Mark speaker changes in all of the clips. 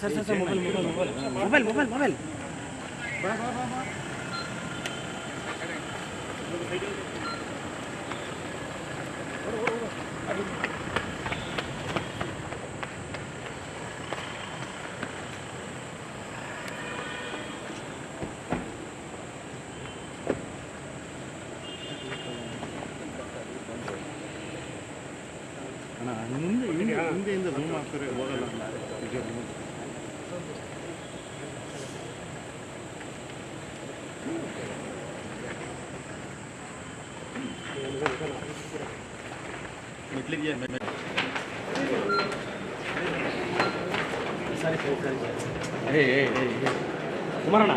Speaker 1: sir sir sir mobile mobile mobile mobile mobile
Speaker 2: ಮುಂದೆ ಹಿಂದೆ ಹಿಂದೆಯಿಂದ zoom ಆಗ್ತಾರೆ ಹೋಗಲ್ಲ ಮೆಟ್ಲಿಗೆ
Speaker 1: ಸರಿ ಸರಿ ಸರಿ ಏ ಏ ಏ ಏ. ಕುಮಾರಣ್ಣ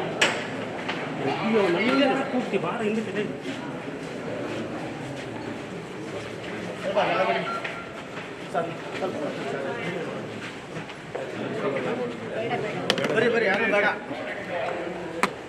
Speaker 1: ಅಯ್ಯೋ ನನಗೆ ಕೂಗ್ತಿ ಬಾರ ಹಿಂದೆ
Speaker 2: ಬರೀ ಬರೀ ಯಾರು ಬೇಡ?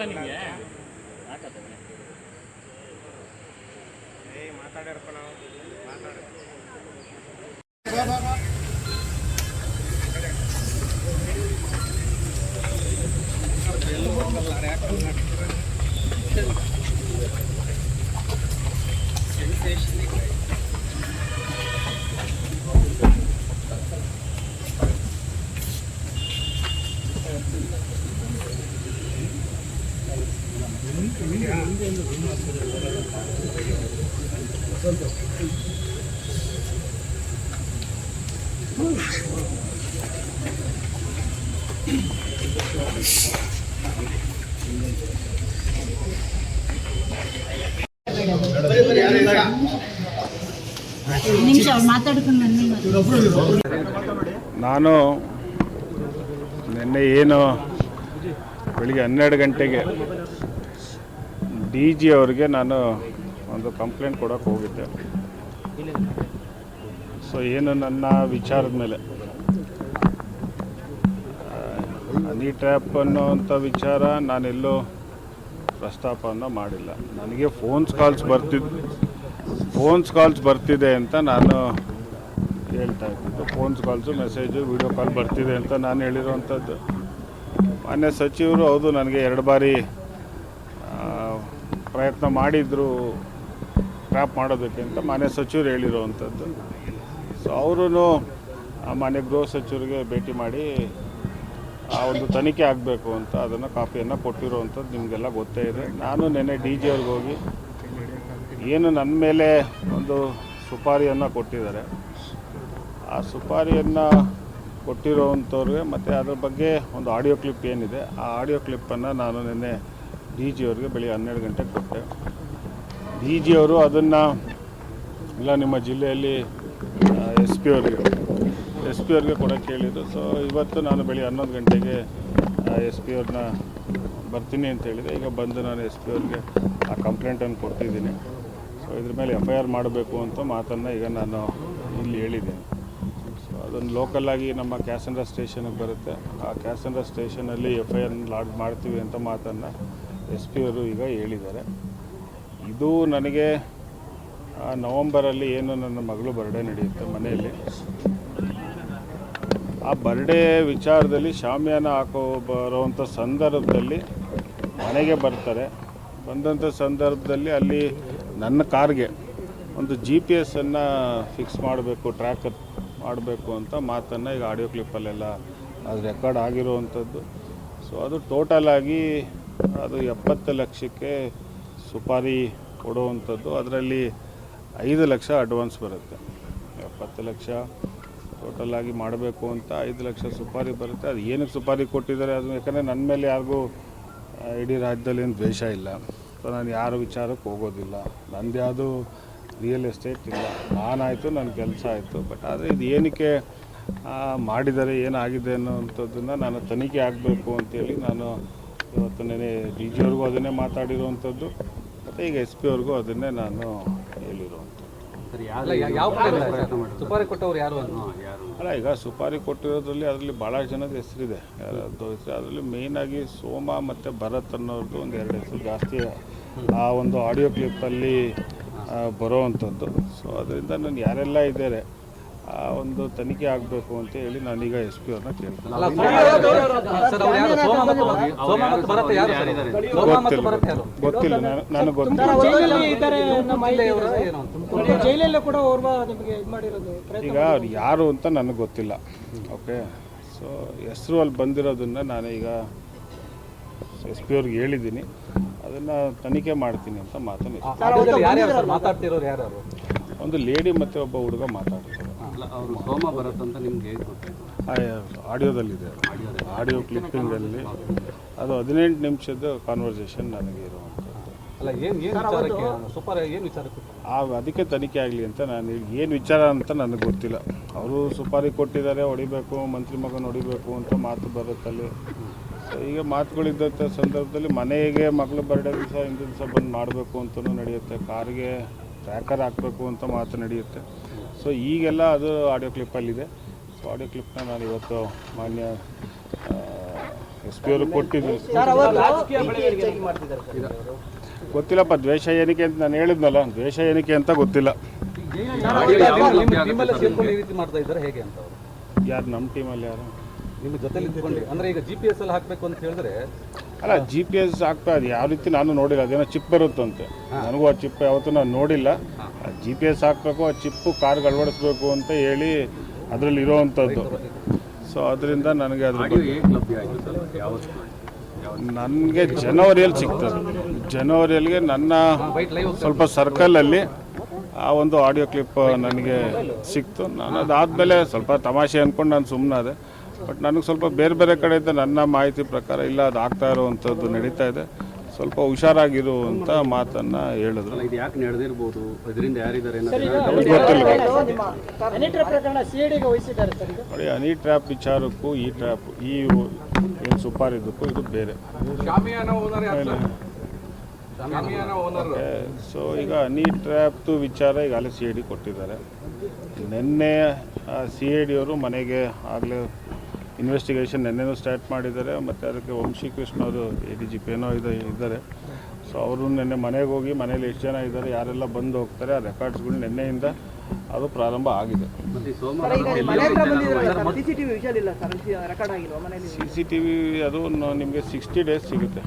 Speaker 2: ಬರೀ ನಾವು. ಯಾರು
Speaker 3: ನಾನು ನಿನ್ನೆ ಏನು ಬೆಳಿಗ್ಗೆ ಹನ್ನೆರಡು ಗಂಟೆಗೆ ಡಿ ಜಿ ಅವರಿಗೆ ನಾನು ಒಂದು ಕಂಪ್ಲೇಂಟ್ ಕೊಡೋಕೆ ಹೋಗಿದ್ದೆ. ಸೊ ಏನು ನನ್ನ ವಿಚಾರದ ಮೇಲೆ? ಹನಿ ಟ್ರ್ಯಾಪ್ ಅನ್ನೋವಂಥ ವಿಚಾರ ನಾನೆಲ್ಲೂ ಪ್ರಸ್ತಾಪವನ್ನು ಮಾಡಿಲ್ಲ. ನನಗೆ ಫೋನ್ಸ್ ಕಾಲ್ಸ್ ಬರ್ತಿದ್ದು ಫೋನ್ಸ್ ಕಾಲ್ಸ್ ಬರ್ತಿದೆ ಅಂತ ನಾನು ಹೇಳ್ತಾ ಇದ್ದಿದ್ದು phones calls, message, video call ಬರ್ತಿದೆ ಅಂತ ನಾನು ಹೇಳಿರುವಂಥದ್ದು. ಮಾನ್ಯ ಸಚಿವರು, ಹೌದು, ನನಗೆ ಎರಡು ಬಾರಿ ಪ್ರಯತ್ನ ಮಾಡಿದ್ರು ಟ್ರ್ಯಾಪ್ ಮಾಡೋದಕ್ಕೆ ಅಂತ ಮಾನ್ಯ ಸಚಿವರು ಹೇಳಿರುವಂಥದ್ದು. ಸೊ ಅವರು ಮಾನ್ಯ ಗೃಹ ಸಚಿವರಿಗೆ ಭೇಟಿ ಮಾಡಿ, ಆ ಒಂದು ತನಿಖೆ ಆಗಬೇಕು ಅಂತ ಅದನ್ನು ಕಾಪಿಯನ್ನು ಕೊಟ್ಟಿರುವಂಥದ್ದು ನಿಮಗೆಲ್ಲ ಗೊತ್ತೇ ಇದೆ. ನಾನು ನೆನ್ನೆ ಡಿ ಜಿ ಅವ್ರಿಗೆ ಹೋಗಿ ಏನು ನನ್ನ ಮೇಲೆ ಒಂದು ಸುಪಾರಿಯನ್ನು ಕೊಟ್ಟಿದ್ದಾರೆ. ಆ ಸುಪಾರಿಯನ್ನು ಕೊಟ್ಟಿರೋವಂಥವ್ರಿಗೆ ಮತ್ತು ಅದ್ರ ಬಗ್ಗೆ ಒಂದು ಆಡಿಯೋ ಕ್ಲಿಪ್ ಏನಿದೆ, ಆ ಆಡಿಯೋ ಕ್ಲಿಪ್ಪನ್ನು ನಾನು ನಿನ್ನೆ ಡಿ ಜಿ ಅವ್ರಿಗೆ ಬೆಳಿಗ್ಗೆ ಹನ್ನೆರಡು ಗಂಟೆಗೆ ಕೊಟ್ಟೆ. ಡಿ ಜಿ ಅವರು ಅದನ್ನು ಇಲ್ಲ ನಿಮ್ಮ ಜಿಲ್ಲೆಯಲ್ಲಿ ಎಸ್ ಪಿ ಅವ್ರಿಗೆ, ಎಸ್ ಪಿ ಅವ್ರಿಗೆ ಕೊಡೋಕ್ಕೆ ಹೇಳಿದ್ರು ಸೊ ಇವತ್ತು ನಾನು ಬೆಳಿಗ್ಗೆ ಹನ್ನೊಂದು ಗಂಟೆಗೆ ಎಸ್ ಪಿ ಅವ್ರನ್ನ ಬರ್ತೀನಿ ಅಂತ ಹೇಳಿದೆ. ಈಗ ಬಂದು ನಾನು ಎಸ್ ಪಿ ಅವ್ರಿಗೆ ಆ ಕಂಪ್ಲೇಂಟನ್ನು ಕೊಡ್ತಿದ್ದೀನಿ ಸೊ ಇದ್ರ ಮೇಲೆ ಎಫ್ ಐ ಆರ್ ಮಾಡಬೇಕು ಅಂತ ಮಾತನ್ನು ಈಗ ನಾನು ಇಲ್ಲಿ ಹೇಳಿದ್ದೀನಿ. ಸೊ ಅದನ್ನು ಲೋಕಲ್ಲಾಗಿ ನಮ್ಮ ಕ್ಯಾಸಂಡ್ರ ಸ್ಟೇಷನಿಗೆ ಬರುತ್ತೆ. ಆ ಕ್ಯಾಸಂಡ್ರ ಸ್ಟೇಷನಲ್ಲಿ ಎಫ್ ಐ ಆರ್ ಲಾಡ್ಜ್ ಮಾಡ್ತೀವಿ ಅಂತ ಮಾತನ್ನು ಎಸ್ ಪಿ ಅವರು ಈಗ ಹೇಳಿದ್ದಾರೆ. ಇದು ನನಗೆ ನವಂಬರಲ್ಲಿ ಏನು ನನ್ನ ಮಗಳು ಬರ್ಡೇ ನಡೆಯುತ್ತೆ ಮನೆಯಲ್ಲಿ. ಆ ಬರ್ಡೇ ವಿಚಾರದಲ್ಲಿ ಶಾಮಿಯಾನ ಹಾಕೋ ಬರೋವಂಥ ಸಂದರ್ಭದಲ್ಲಿ ಮನೆಗೆ ಬರ್ತಾರೆ. ಬಂದಂಥ ಸಂದರ್ಭದಲ್ಲಿ ಅಲ್ಲಿ ನನ್ನ ಕಾರ್ಗೆ ಒಂದು ಜಿ ಪಿ ಎಸ್ಸನ್ನು ಫಿಕ್ಸ್ ಮಾಡಬೇಕು ಟ್ರ್ಯಾಕ್ ಮಾಡಬೇಕು ಅಂತ ಮಾತನ್ನು ಈಗ ಆಡಿಯೋ ಕ್ಲಿಪ್ಪಲ್ಲೆಲ್ಲ ಅದು ರೆಕಾರ್ಡ್ ಆಗಿರುವಂಥದ್ದು ಸೊ ಅದು ಟೋಟಲ್ ಆಗಿ ಅದು ಎಪ್ಪತ್ತು ಲಕ್ಷಕ್ಕೆ ಸುಪಾರಿ ಕೊಡುವಂಥದ್ದು. ಅದರಲ್ಲಿ ಐದು ಲಕ್ಷ ಅಡ್ವಾನ್ಸ್ ಬರುತ್ತೆ. ಎಪ್ಪತ್ತು ಲಕ್ಷ ಟೋಟಲ್ ಆಗಿ ಮಾಡಬೇಕು ಅಂತ ಐದು ಲಕ್ಷ ಸುಪಾರಿ ಬರುತ್ತೆ. ಅದು ಏನಕ್ಕೆ ಸುಪಾರಿ ಕೊಟ್ಟಿದ್ದಾರೆ, ಅದು ಯಾಕಂದರೆ ನನ್ನ ಮೇಲೆ ಯಾರಿಗೂ ಇಡೀ ರಾಜ್ಯದಲ್ಲಿ ಏನು ದ್ವೇಷ ಇಲ್ಲ. ಸೊ ನಾನು ಯಾರ ವಿಚಾರಕ್ಕೆ ಹೋಗೋದಿಲ್ಲ. ನಂದು ಯಾವುದು ರಿಯಲ್ ಎಸ್ಟೇಟ್ ಇಲ್ಲ. ನಾನಾಯಿತು ನನ್ನ ಕೆಲಸ ಆಯಿತು. ಬಟ್ ಆದರೆ ಇದು ಏನಕ್ಕೆ ಮಾಡಿದ್ದಾರೆ ಏನಾಗಿದೆ ಅನ್ನೋವಂಥದ್ದನ್ನು ನಾನು ತನಿಖೆ ಆಗಬೇಕು ಅಂತೇಳಿ ನಾನು ಇವತ್ತು ನೆನೆ ಡಿ ಜಿ ಅವ್ರಿಗೂ ಅದನ್ನೇ ಮಾತಾಡಿರುವಂಥದ್ದು ಮತ್ತು ಈಗ ಎಸ್ ಪಿ ಅವ್ರಿಗೂ ಅದನ್ನೇ ನಾನು ಹೇಳಿರುವಂಥದ್ದು.
Speaker 4: ಸುಪಾರಿ ಕೊಟ್ಟವ್ರು ಯಾರು ಅಂತ?
Speaker 3: ಅಲ್ಲ ಈಗ ಸುಪಾರಿ ಕೊಟ್ಟಿರೋದ್ರಲ್ಲಿ ಅದರಲ್ಲಿ ಭಾಳ ಜನದ ಹೆಸರಿದೆ. ಯಾರದ್ದು ಹೆಸರು ಅದರಲ್ಲಿ ಮೇಯ್ನಾಗಿ ಸೋಮ ಮತ್ತು ಭರತ್ ಅನ್ನೋರ್ದು ಒಂದು ಎರಡು ಹೆಸರು ಜಾಸ್ತಿ ಆ ಒಂದು ಆಡಿಯೋ ಕ್ಲಿಪ್ಪಲ್ಲಿ ಬರೋವಂಥದ್ದು. ಸೊ ಅದರಿಂದ ನಾನು ಯಾರೆಲ್ಲ ಇದ್ದಾರೆ ಆ ಒಂದು ತನಿಖೆ ಆಗಬೇಕು ಅಂತ ಹೇಳಿ ನಾನೀಗ ಎಸ್ ಪಿ ಅವ್ರನ್ನ ಕೇಳ್ತೀನಿ.
Speaker 4: ಸರ್? ಅವ್ರು ಯಾರು? ಮತ್ತು ಸೋಮ ಮತ್ತು ಭರತ್ ಯಾರು ಸರ್? ಅವ್ರು? ಸೋಮ ಮತ್ತು ಭರತ್ ಯಾರು
Speaker 3: ಗೊತ್ತಿಲ್ಲ ನಾನು ನನಗೆ ಗೊತ್ತಿಲ್ಲ.
Speaker 5: ಜೈಲಲ್ಲಿ ಇದ್ದಾರೆ ಅನ್ನೋ ಮಾಹಿತಿ ಇದೆ.
Speaker 4: ಜಿಲ್ಲೆಯವರ
Speaker 5: ಸರ್.
Speaker 4: ಏನು ಅಂತ?
Speaker 5: ಕೂಡ ಓರ್ವ ನಿಮಗೆ ಇದು ಮಾಡಿರೋದು ಪ್ರಯತ್ನ
Speaker 3: ಈಗ ಅವ್ರು ಯಾರು ಅಂತ ನನಗೆ ಗೊತ್ತಿಲ್ಲ. ಓಕೆ? ಸೊ ಹೆಸರು ಅಲ್ಲಿ ಬಂದಿರೋದನ್ನ ನಾನೀಗ ಈಗ ಎಸ್ ಪಿ ಅವ್ರಿಗೆ ಹೇಳಿದ್ದೀನಿ. ಅದನ್ನು ತನಿಖೆ ಮಾಡ್ತೀನಿ ಅಂತ
Speaker 4: ಯಾರು
Speaker 3: ಒಂದು ಲೇಡಿ ಮತ್ತು ಒಬ್ಬ ಹುಡುಗ ಮಾತಾಡ್ತಾರೆ
Speaker 6: ಅಲ್ಲ ಅವರು ಸೋಮ ಬರುತ್ತೆ ಅಂತ ನಿಮ್ಗೆ ಹೇಗೆ ಗೊತ್ತಾಯ್ತು?
Speaker 3: ಆಡಿಯೋದಲ್ಲಿದೆ. ಆಡಿಯೋ ಕ್ಲಿಪ್ಪಿಂಗಲ್ಲಿ ಅದು ಹದಿನೆಂಟು ನಿಮಿಷದ ಕಾನ್ವರ್ಸೇಷನ್ ನನಗೆ ಇರುವಂಥದ್ದು.
Speaker 4: ಅಲ್ಲ ಏನು ಏನು ವಿಚಾರಕ್ಕೆ ಸುಪಾರಿ ಏನು ವಿಚಾರಕ್ಕೆ
Speaker 3: ಆ ಅದಕ್ಕೆ ತನಿಖೆ ಆಗಲಿ ಅಂತ ನಾನು ಏನು ವಿಚಾರ ಅಂತ ನನಗೆ ಗೊತ್ತಿಲ್ಲ. ಅವರು ಸುಪಾರಿ ಕೊಟ್ಟಿದ್ದಾರೆ ಹೊಡಿಬೇಕು ಮಂತ್ರಿ ಮಗನ ಹೊಡಿಬೇಕು ಅಂತ ಮಾತು ಬರುತ್ತಲ್ಲಿ. ಸೊ ಈಗ ಮಾತುಗಳಿದ್ದಂಥ ಸಂದರ್ಭದಲ್ಲಿ ಮನೆಗೆ ಮಗಳು ಬರ್ಡೇ ದಿವಸ ಹಿಂದಿನ ದಿವಸ ಬಂದು ಮಾಡಬೇಕು ಅಂತಲೂ ನಡೆಯುತ್ತೆ. ಕಾರಿಗೆ ಟ್ರ್ಯಾಕರ್ ಹಾಕಬೇಕು ಅಂತ ಮಾತು ನಡೆಯುತ್ತೆ. ಸೊ ಈಗೆಲ್ಲ ಅದು ಆಡಿಯೋ ಕ್ಲಿಪ್ಪಲ್ಲಿದೆ ಸೊ ಆಡಿಯೋ ಕ್ಲಿಪ್ನ ನಾನು ಇವತ್ತು ಮಾನ್ಯ ಎಸ್ ಪಿ ಅವರು ಕೊಟ್ಟಿದ್ದೀನಿ ಗೊತ್ತಿಲ್ಲಪ್ಪ ದ್ವೇಷ ಏನಕ್ಕೆ ಅಂತ ನಾನು ಹೇಳಿದ್ನಲ್ಲ ದ್ವೇಷ ಏನಕ್ಕೆ ಅಂತ ಗೊತ್ತಿಲ್ಲ.
Speaker 4: ನಿಮ್ಮ ಟೀಮಲ್ಲೇ ರೀತಿ ಮಾಡ್ತಾ ಇದ್ದಾರೆ ಹೇಗೆ ಅಂತ ಅವರು?
Speaker 3: ಯಾರು ನಮ್ಮ ಟೀಮಲ್ಲಿ ಯಾರು?
Speaker 4: ನಿಮ್ಮ ಜೊತೆಲಿ ಇದ್ಕೊಂಡು ಅಂದ್ರೆ ಈಗ ಜಿ ಪಿ ಎಸ್ ಅಲ್ಲಿ ಹಾಕಬೇಕು ಅಂತ ಹೇಳಿದ್ರೆ
Speaker 3: ಅಲ್ಲ ಜಿ ಪಿ ಎಸ್ ಹಾಕ್ತಾ ಅದು ಯಾವ ರೀತಿ ನಾನು ನೋಡಿಲ್ಲ ಅದೇನೋ ಚಿಪ್ ಬರುತ್ತಂತೆ. ನನಗೂ ಆ ಚಿಪ್ ಯಾವತ್ತೂ ನಾನು ನೋಡಿಲ್ಲ. ಜಿ ಪಿ ಎಸ್ ಹಾಕಬೇಕು ಆ ಚಿಪ್ಪು ಕಾರ್ಗೆ ಅಳವಡಿಸ್ಬೇಕು ಅಂತ ಹೇಳಿ ಅದರಲ್ಲಿ ಇರೋವಂಥದ್ದು. ಸೊ ಅದರಿಂದ ನನಗೆ ಅದ್ರ ನನಗೆ ಜನವರಿಯಲ್ಲಿ ಸಿಗ್ತದೆ. ಜನವರಿಯಲ್ಲಿಗೆ ನನ್ನ ಸ್ವಲ್ಪ ಸರ್ಕಲಲ್ಲಿ ಆ ಒಂದು ಆಡಿಯೋ ಕ್ಲಿಪ್ ನನಗೆ ಸಿಕ್ತು. ನಾನು ಅದಾದಮೇಲೆ ಸ್ವಲ್ಪ ತಮಾಷೆ ಅಂದ್ಕೊಂಡು ನಾನು ಸುಮ್ಮನಾದೆ ಬಟ್ ನನಗೆ ಸ್ವಲ್ಪ ಬೇರೆ ಬೇರೆ ಕಡೆಯಿಂದ ನನ್ನ ಮಾಹಿತಿ ಪ್ರಕಾರ ಇಲ್ಲ ಅದು ಆಗ್ತಾ ಇರುವಂಥದ್ದು ನಡೀತಾ ಇದೆ. ಸ್ವಲ್ಪ ಹುಷಾರಾಗಿರು ಅಂತ ಮಾತನ್ನ ಹೇಳಿದ್ರು.
Speaker 6: ಇದು ಯಾಕೆ ನಡೆದಿರ್ಬೋದು? ಇದರಿಂದ ಯಾರಿದ್ದಾರೆ
Speaker 3: ನೋಡಿ ಹನಿ ಟ್ರ್ಯಾಪ್ ವಿಚಾರಕ್ಕೂ ಈ ಟ್ರ್ಯಾಪ್ ಈ ಏನು ಸುಪಾರಿದ್ದಕ್ಕೂ ಇದು ಬೇರೆ. ಸೊ ಈಗ ಅನಿ ಟ್ರ್ಯಾಪ್ದು ವಿಚಾರ ಈಗ ಅಲ್ಲಿ ಸಿ ಐ ಡಿ ಕೊಟ್ಟಿದ್ದಾರೆ. ನಿನ್ನೆ ಸಿ ಐ ಡಿಯವರು ಮನೆಗೆ ಆಗಲೇ ಇನ್ವೆಸ್ಟಿಗೇಷನ್ ನೆನ್ನೆನೂ ಸ್ಟಾರ್ಟ್ ಮಾಡಿದ್ದಾರೆ. ಮತ್ತು ಅದಕ್ಕೆ ವಂಶಿ ಕೃಷ್ಣ ಅವರು ಎ ಡಿ ಜಿ ಪಿ ಏನೋ ಇದು ಇದ್ದಾರೆ. ಸೊ ಅವರು ನಿನ್ನೆ ಮನೆಗೆ ಹೋಗಿ ಮನೇಲಿ ಎಷ್ಟು ಜನ ಇದ್ದಾರೆ ಯಾರೆಲ್ಲ ಬಂದು ಹೋಗ್ತಾರೆ ಆ ರೆಕಾರ್ಡ್ಸ್ಗಳು ನಿನ್ನೆಯಿಂದ ಅದು ಪ್ರಾರಂಭ ಆಗಿದೆ.
Speaker 7: ಸಿ ಸಿ
Speaker 3: ಟಿ ವಿ ಅದು ನಿಮಗೆ ಸಿಕ್ಸ್ಟಿ ಡೇಸ್ ಸಿಗುತ್ತೆ.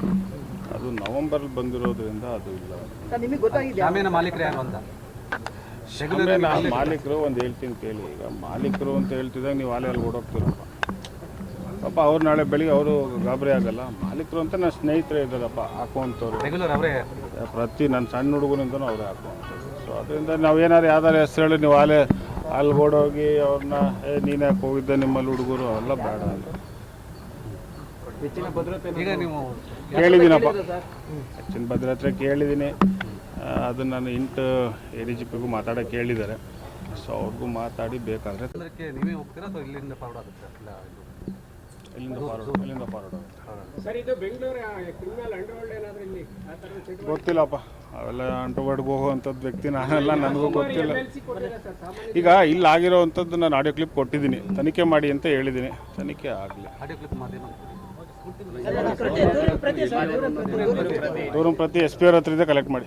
Speaker 3: ಅದು ನವಂಬರ್ ಬಂದಿರೋದ್ರಿಂದ ಅದು ಇಲ್ಲ.
Speaker 4: ಮಾಲೀಕರು
Speaker 3: ಒಂದು ಹೇಳ್ತೀನಿ ಕೇಳಿ. ಈಗ ಮಾಲೀಕರು ಅಂತ ಹೇಳ್ತಿದ್ದಾಗ ನೀವು ಆಲೆಯಲ್ಲಿ ಓಡೋಗ್ತೀರಪ್ಪ ಪಾಪ ಅವ್ರು ನಾಳೆ ಬೆಳಿಗ್ಗೆ ಅವರು ಗಾಬರಿ ಆಗಲ್ಲ. ಮಾಲೀಕರು ಅಂತ ನನ್ನ ಸ್ನೇಹಿತರೆ ಇದ್ದಾರಪ್ಪ ಹಾಕುವಂಥವ್ರು.
Speaker 4: ರೆಗ್ಯುಲರ್ ಅವರೇ?
Speaker 3: ಪ್ರತಿ ನನ್ನ ಸಣ್ಣ ಹುಡುಗನಿಂದನೂ ಅವರೇ ಹಾಕುವಂಥದ್ದು ಸೊ ಅದರಿಂದ ನಾವು ಏನಾರು ಯಾವ್ದಾರು ಹೆಸರು ಹೇಳಿ ನೀವು ಅಲ್ಲೇ ಅಲ್ಲಿ ಓಡೋಗಿ ಅವ್ರನ್ನ ಏ ನೀನು ಯಾಕೆ ಹೋಗಿದ್ದೆ ನಿಮ್ಮಲ್ಲಿ ಹುಡುಗರು? ಅವೆಲ್ಲ ಬೇಡ ಅಂತ.
Speaker 4: ಈಗ ನೀವು
Speaker 3: ಕೇಳಿದ್ದೀನಪ್ಪ. ಹೆಚ್ಚಿನ ಭದ್ರತೆ ಕೇಳಿದ್ದೀನಿ. ಅದು ನಾನು ಇಂಟು ಎ ಡಿ ಜಿ ಪಿಗೂ ಮಾತಾಡೋಕೆ ಕೇಳಿದ್ದಾರೆ. ಸೊ ಅವ್ರಿಗೂ ಮಾತಾಡಿ ಬೇಕಾದರೆ.
Speaker 4: ಅದಕ್ಕೆ ಇಲ್ಲಿಂದ ಫಾರ್ವರ್ಡ್ ಆಗುತ್ತೆ ಇಲ್ಲ ಇದು
Speaker 3: ಎಲ್ಲಿಂದ ಫಾರ್ವರ್ಡ್ ಗೊತ್ತಿಲ್ಲಪ್ಪ. ಅವೆಲ್ಲ ಅಂಟುಬಡ್ಗೆ ಹೋಗುವಂಥದ್ದು ವ್ಯಕ್ತಿ ನಾನೆಲ್ಲ ನನಗೂ ಗೊತ್ತಿಲ್ಲ. ಈಗ ಇಲ್ಲಿ ಆಗಿರೋವಂಥದ್ದು ನಾನು ಆಡಿಯೋ ಕ್ಲಿಪ್ ಕೊಟ್ಟಿದ್ದೀನಿ. ತನಿಖೆ ಮಾಡಿ ಅಂತ ಹೇಳಿದ್ದೀನಿ. ತನಿಖೆ ಆಗಲಿ. ದೂರ ಪ್ರತಿ ಎಸ್ ಪಿ ಅವ್ರ ಹತ್ರ ಇದೆ ಕಲೆಕ್ಟ್ ಮಾಡಿ.